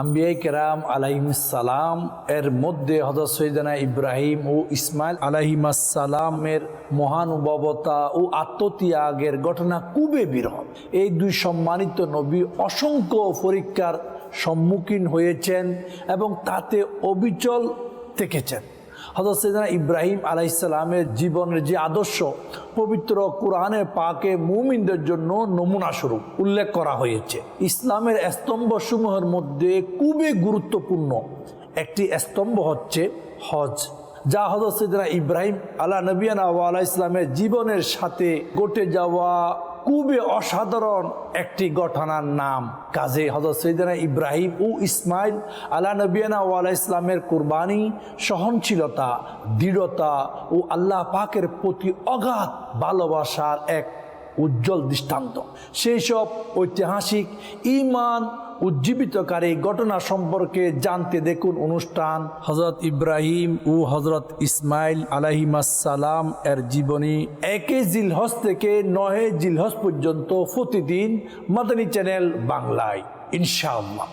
আম্বিয়াই কেরাম আলাইহিসালাম এর মধ্যে হজরত সৈদানা ইব্রাহিম ও ইসমাইল আলাইহিমাসালামের মহানুভবতা ও আত্মত্যাগের ঘটনা খুবই বিরল এই দুই সম্মানিত নবী অসংখ্য পরীক্ষার সম্মুখীন হয়েছেন এবং তাতে অবিচল থেকেছেন। হজরত সৈদানা ইব্রাহিম আলাইসালামের জীবনের যে আদর্শ পবিত্র কোরআনে পাকে মুমিনদের জন্য নমুনা স্বরূপ উল্লেখ করা হয়েছে। ইসলামের স্তম্ভসমূহের মধ্যে খুবই গুরুত্বপূর্ণ একটি স্তম্ভ হচ্ছে হজ, যা হজরত সৈদানা ইব্রাহিম আল্লাহ নবিয়ানা আল্লাহ ইসলামের জীবনের সাথে ঘটে যাওয়া খুবই অসাধারণ একটি ঘটনার নাম। কাজে হজরত সৈদানা ইব্রাহিম ও ইসমাইল আল্লাহ নবিয়ানা ওয়ালা ইসলামের কোরবানি, সহনশীলতা, দৃঢ়তা ও আল্লাহ পাকের প্রতি অগাধ ভালোবাসার এক উজ্জ্বল দৃষ্টান্ত। সেই সব ঐতিহাসিক ইমান উজ্জীবিতকারী ঘটনা সম্পর্কে জানতে দেখুন অনুষ্ঠান হজরত ইব্রাহিম ও হজরত ইসমাইল আলাহিমাসালাম এর জীবনী। একে জিলহস থেকে নহে জিলহস পর্যন্ত প্রতিদিন মাদানী চ্যানেল বাংলায়। ইনশাআল্লাহ।